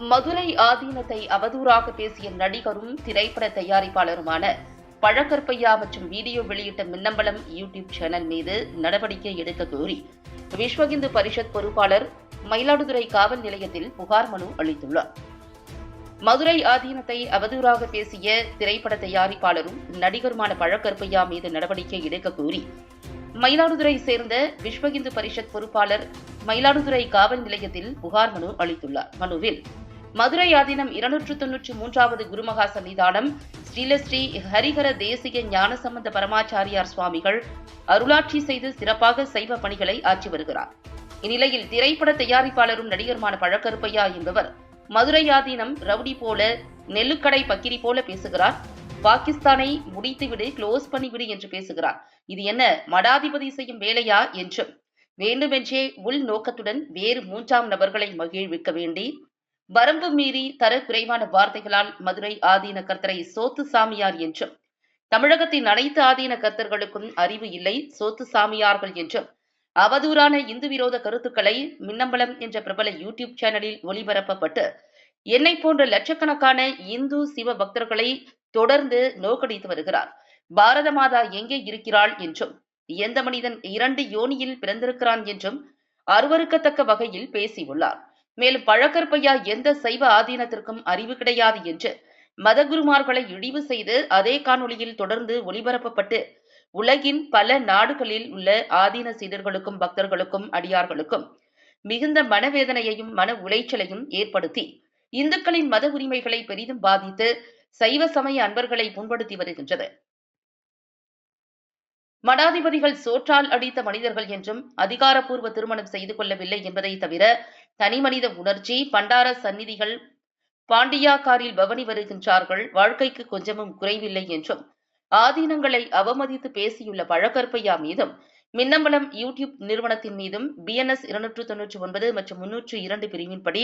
மதுரை ஆதீனத்தை அவதூறாக பேசிய நடிகரும் திரைப்பட தயாரிப்பாளருமான பழக்கற்பையா மற்றும் வீடியோ வெளியிட்ட மின்னம்பலம் யூடியூப் சேனல் மீது நடவடிக்கை எடுக்க கோரி விஸ்வகிந்து பரிஷத் பொறுப்பாளர் மயிலாடுதுறை காவல் நிலையத்தில் புகார் மனு அளித்துள்ளார். மதுரை ஆதீனத்தை அவதூறாக பேசிய திரைப்பட தயாரிப்பாளரும் நடிகருமான பழக்கற்பையா மீது நடவடிக்கை எடுக்க கோரி மயிலாடுதுறை சேர்ந்த விஸ்வகிந்து பரிஷத் பொறுப்பாளர் மயிலாடுதுறை காவல் நிலையத்தில் புகார் மனு அளித்துள்ளார். மனுவில் மதுரை ஆதீனம் இருநூற்று தொன்னூற்றி மூன்றாவது குருமகா சன்னிதானம் ஸ்ரீலஸ்ரீ ஹரிஹர தேசிய ஞானசம்பந்த பரமாச்சாரியார் சுவாமிகள் அருளாட்சி செய்து சிறப்பாக சைவ பணிகளை ஆற்றி வருகிறார். இந்நிலையில் திரைப்பட தயாரிப்பாளரும் நடிகருமான பழக்கருப்பையா என்பவர் மதுரை ஆதீனம் ரவுடி போல நெல்லுக்கடை பக்கிரி போல பேசுகிறார். பாகிஸ்தானை முடித்துவிடு க்ளோஸ் பண்ணிவிடு என்று பேசுகிறார். இது என்ன மடாதிபதி செய்யும் வேலையா என்றும் வேண்டுமென்றே உள் நோக்கத்துடன் வேறு மூன்றாம் நபர்களை மகிழ்விக்க வேண்டி வரம்பு மீறி தர குறைவான வார்த்தைகளால் மதுரை ஆதீன கர்த்தரை சோத்து சாமியார் என்றும் தமிழகத்தின் அனைத்து ஆதீன கர்த்தர்களுக்கும் அறிவு இல்லை சோத்து சாமியார்கள் என்றும் அவதூறான இந்து விரோத கருத்துக்களை மின்னம்பலம் என்ற பிரபல யூடியூப் சேனலில் ஒளிபரப்பப்பட்டு என்னை போன்ற லட்சக்கணக்கான இந்து சிவ பக்தர்களை தொடர்ந்து நோக்கடித்து வருகிறார். பாரத மாதா எங்கே இருக்கிறாள் என்றும் எந்த மனிதன் இரண்டு யோனியில் பிறந்திருக்கிறான் என்றும் அருவருக்கத்தக்க வகையில் பேசியுள்ளார். மேலும் பழக்கற்பையா எந்த சைவ ஆதீனத்திற்கும் அறிவு கிடையாது என்று மதகுருமார்களை இழிவு செய்து அதே காணொளியில் தொடர்ந்து ஒளிபரப்பப்பட்டு உலகின் பல நாடுகளில் உள்ள ஆதீன சீடர்களுக்கும் பக்தர்களுக்கும் அடியார்களுக்கும் மிகுந்த மனவேதனையையும் மன உளைச்சலையும் ஏற்படுத்தி இந்துக்களின் மத உரிமைகளை பெரிதும் பாதித்து சைவ சமய அன்பர்களை புண்படுத்தி வருகின்றது. மடாதிபதிகள் சோற்றால் அடித்த மனிதர்கள் என்றும் அதிகாரப்பூர்வ திருமணம் செய்து கொள்ளவில்லை என்பதை தவிர தனிமனித உணர்ச்சி பண்டார சந்நிதிகள் பாண்டியாக்காரில் பவனி வருகின்றார்கள். வாழ்க்கைக்கு கொஞ்சமும் குறைவில்லை என்றும் ஆதீனங்களை அவமதித்து பேசியுள்ள பழக்கற்பையா மீதும் மின்னம்பலம் யூடியூப் நிறுவனத்தின் மீதும் பிஎன்எஸ் இருநூற்று தொன்னூற்றி ஒன்பது மற்றும் முன்னூற்று இரண்டு பிரிவின்படி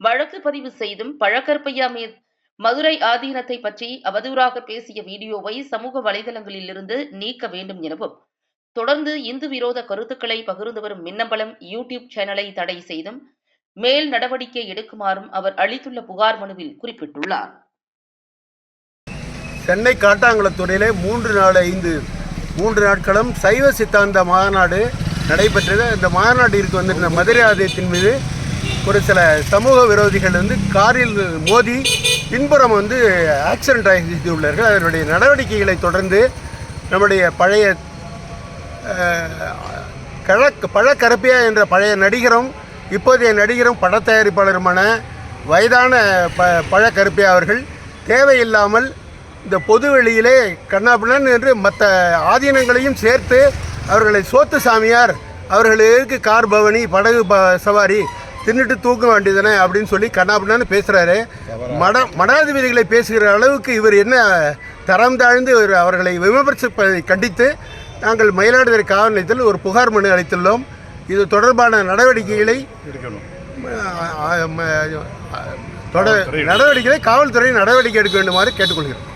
வழக்கு பதிவு செய்தும் பழக்கற்பையா மீது மதுரை ஆதீனத்தை பற்றி அவதூறாக பேசிய வீடியோவை சமூக வலைதளங்களிலிருந்து நீக்க வேண்டும் எனவும் தொடர்ந்து இந்து விரோத கருத்துக்களை பகிர்ந்து வரும் மின்னம்பலம் யூடியூப் சேனலை தடை செய்தும் மேல் நடவடிக்கை எடுக்குமாறும் அவர் அளித்துள்ள புகார் மனுவில் குறிப்பிட்டுள்ளார். சென்னை காட்டாங்குளத்துறையிலே மூன்று நாள் ஐந்து மூன்று நாட்களும் சைவ சித்தாந்த மாநாடு நடைபெற்றது. அந்த மாநாட்டிற்கு வந்திருந்த மதுரை ஆதயத்தின் மீது ஒரு சில சமூக விரோதிகள் வந்து காரில் மோதி பின்புறம் வந்து ஆக்சிடென்ட் ஆகியுள்ளார்கள் அதனுடைய நடவடிக்கைகளை தொடர்ந்து நம்முடைய பழைய கழக் பழக்கரப்பியா என்ற பழைய நடிகரும் இப்போதைய நடிகரும் படத்தயாரிப்பாளருமான வயதான ப பழக்கருப்பியா அவர்கள் தேவையில்லாமல் இந்த பொது வெளியிலே கண்ணாபின்னன் என்று மற்ற ஆதீனங்களையும் சேர்த்து அவர்களை சோத்து சாமியார் அவர்களுக்கு கார் பவனி படகு ப சவாரி தின்னுட்டு தூக்க வேண்டியதுனே அப்படின்னு சொல்லி கண்ணாபின்னு பேசுகிறாரு மட மடாதிபதிகளை பேசுகிற அளவுக்கு இவர் என்ன தரம் தாழ்ந்து இவர் அவர்களை விமர்சிப்பதை கண்டித்து நாங்கள் மயிலாடுதுறை காவல் நிலையத்தில் ஒரு புகார் மனு அளித்துள்ளோம். இது தொடர்பான நடவடிக்கைகளை நடவடிக்கைகளை காவல்துறை நடவடிக்கை எடுக்க வேண்டுமாறு கேட்டுக்கொள்கிறோம்